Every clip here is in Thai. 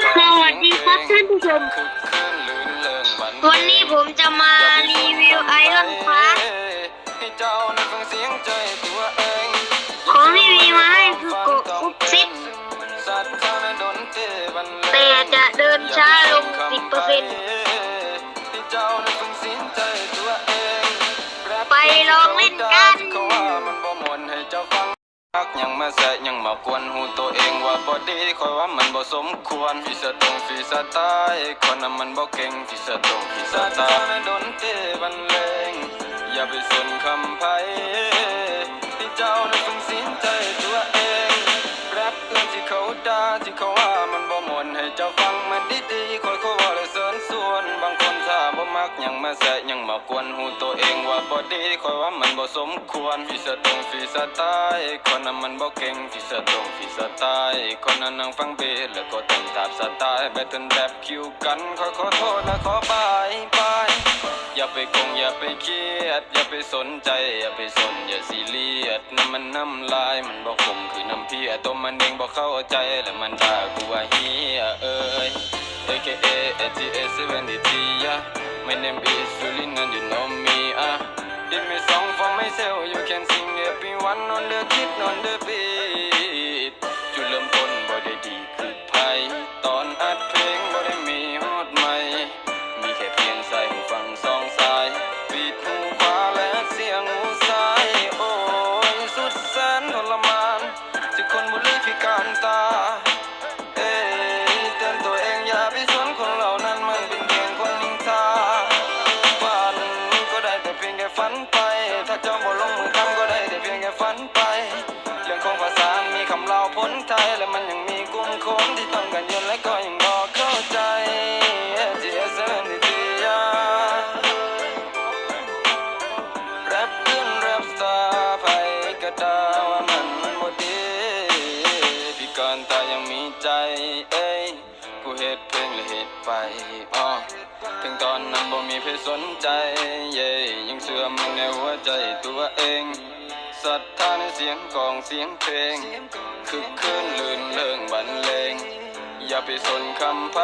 สวัสดีครับท่านผู้ชม วันนี้ผมจะมารีวิวไอรอนคลาสของที่มีมาให้คือโกะคุกซิปแต่จะเดินช้าลง 10%ไปลองเล่นกัน ยังมาแสะยังมากวนหูตัวเองว่าบอดีคอยว่ามันบ่สมควรฟีสะตรงฟีสะตายคนนั้นมันบ่เก่งฟีสะตรงฟีสะตายโดนเตบันเลงอย่าไปสนคำไพ ยังมาแสะยังมากวนหูตัวเองว่าบ่ดีคอยว่ามันบ่สมควรฟีสะตรงฟีสะตายคนนั้นมันบ่เก่งฟีสะตรงฟีสะตายคนนั้นนั่งฟังเบสแล้วก็เต้นตามสไตล์แบทเทิลแรปคิวกันขอขอโทษและขอบายบายอย่าไปกงอย่าไปเครียด อย่าไปสนใจ อย่าไปสนอย่าซีเรียสน้ำมันน้ำลายมันบอกผมคือน้ำเพียตัวมันเองบอกเข้าใจแล้วมันด่ากูว่าเฮียเอ้ย AKA and them bass rolling and know me. Uh. Give me song for myself, you can sing everyone on the kit, on the beat. You learn fun, but they deep. ที่ต้องการยืนและก็ยังบอกเข้าใจที่เอเซนดิทียาแรปขึ้นแรปสตาร์ไผก็ดาว่ามันบ่ดีพิการตายังมีใจเอ้ยกูเฮ็ดเพลงและเฮ็ดไปอ้อถึงตอนนั้นบ่มีเพศสนใจ เย้ยังเสื่อมในหัวใจตัวเองศรัทธาในเสียงกองเสียงเพลงคึกคืนลื่นเริงบรรเลง อย่าไปสนคำไผ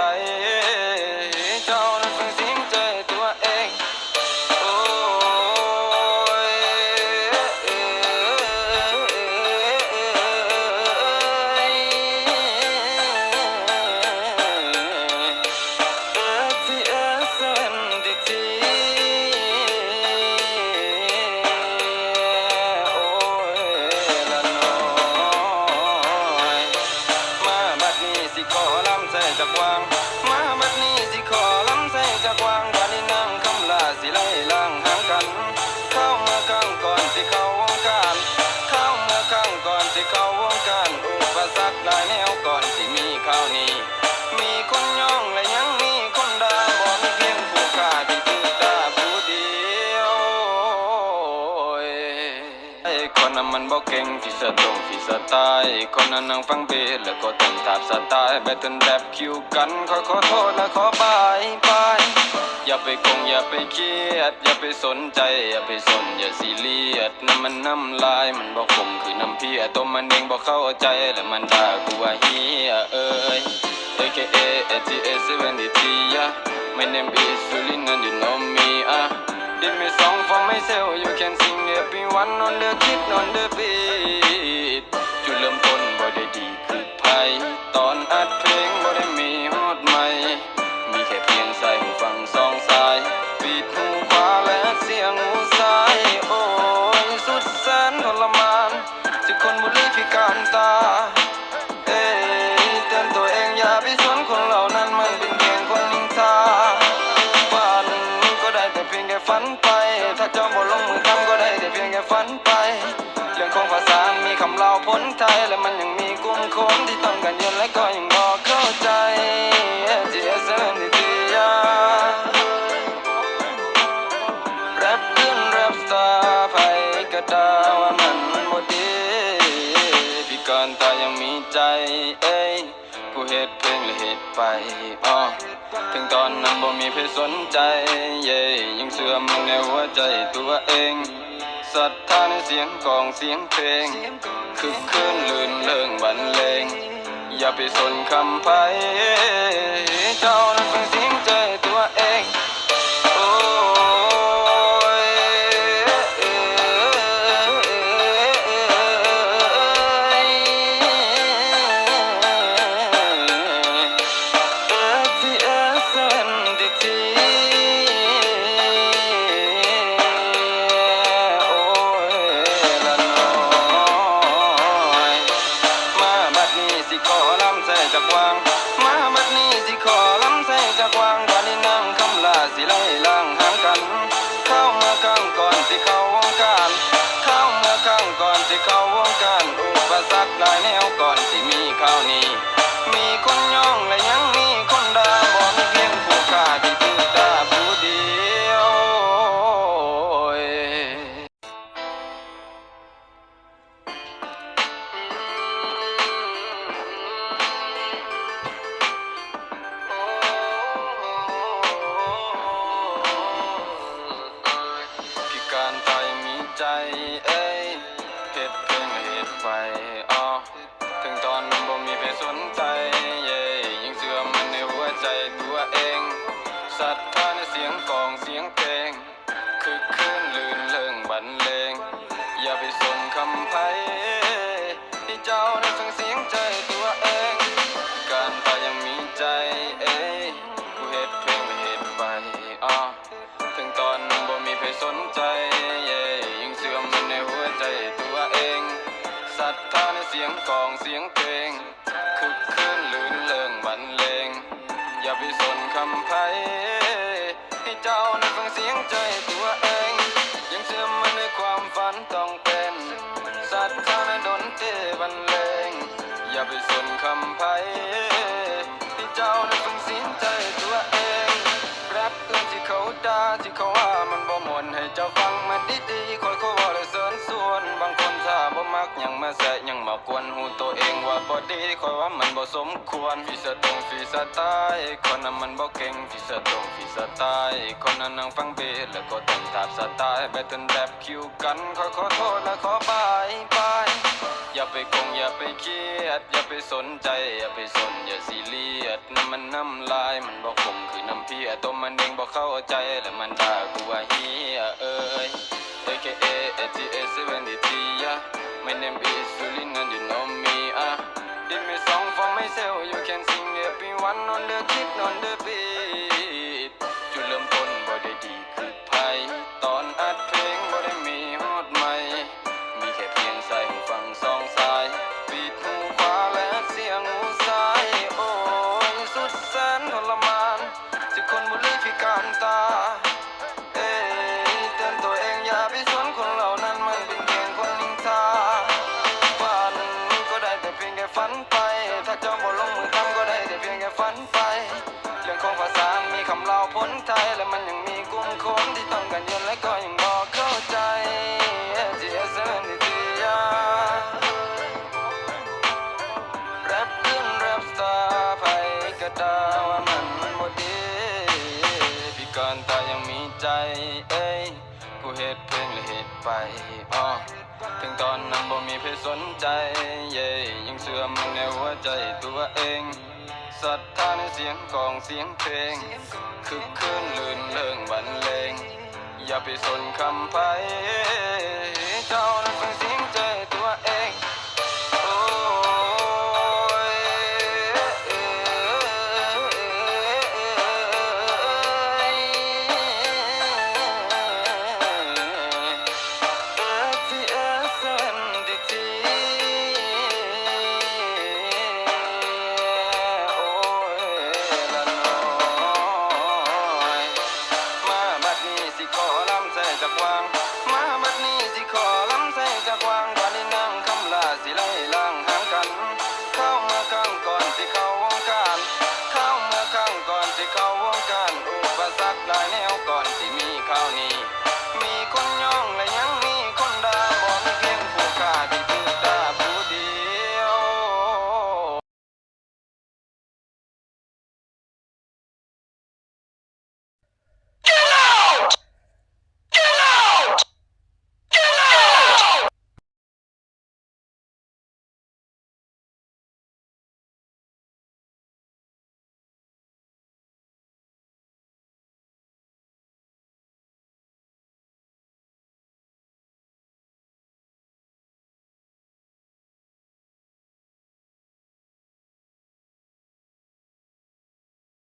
สีสะตรงที่สตล์คนนั้นนั่งฟังเบสแล้วก็เต้นตามสไตล์แบทเทิลแรปคิวกันขอขอโทษและขอบายบายอย่าไปกงอย่าไปเครียด อย่าไปสนใจ อย่าไปสนอย่าซีเรียสน้ำมันน้ำลายมันบอกผมคือน้ำเพียตัวมันเองบอกเข้าใจแล้วมันด่ากูว่าเฮียเอ้ย AKA ATS 73 yeah My name is Sulin and you know me ah Give me song for myself you can sing everyone on the kid on the beat จุดเริ่มต้นบ่ได้ดี คนที่ต้องการยืนและก็ยังบอกเข้าใจที่เอเซนดิทียาแรปขึ้นแรปสตาร์ไผก็ด่าว่ามันบ่ดีพิการตายังมีใจ เอ้ยกูเฮ็ดเพลงและเฮ็ดไปอ้อถึงตอนนั้นบ่มีเพศสนใจ เย้ยังเสื่อมในหัวใจตัวเองศรัทธาในเสียงกลองเสียงเพลง คึกคืนลื่นเริงบรรเลง อย่าไปสนคำไพเจ้านั้นเป็นสี à. ใจเอ้ยเก็บเพลงและเหตุไฟ อย่าไปสนคำไพ่ให้เจ้านั้นฟังเสียงใจตัวเอง ยังเชื่อมันในความฝันต้องเป็นศรัทธาในดนตรีบรรเลงอย่าไปสนคำไพ่ให้เจ้านั้นฟังเสียงใจตัวเองแรปเรื่องที่เขาด่าที่เขาว่ามันบ่มนให้เจ้าฟังมันดีๆ มักยังมาแสะยังมากวนหูตัวเองว่าบ่ดีคอยว่ามันบ่สมควรฟีสะตรงฟีสะตายคนนั้นมันบ่เก่งฟีสะตรงฟีสะตายคนนั้นนั่งฟังเบสแล้วก็ต้องตามสไตล์แบตเทิลแรปคิวกันขอขอโทษและขอบายบายอย่าไปกงอย่าไปเครียดอย่าไปสนใจอย่าไปสนอย่าซีเรียสน้ำมันน้ำลายมันบอกคมคือน้ำเพียตัวมันเองบอกเข้าใจแล้วมันด่ากูว่าเฮียเอ้ย AKA ATS 73 yeah My name is Sulin and you know me ah Did me song for myself you can sing everyone on the kid on the beat ใจตัวเองศรัทธาในเสียงกองเสียงเพลงคึกคืนลื่นเลิงบรรเลง อย่าไปสนคำไพ่เจ้า one.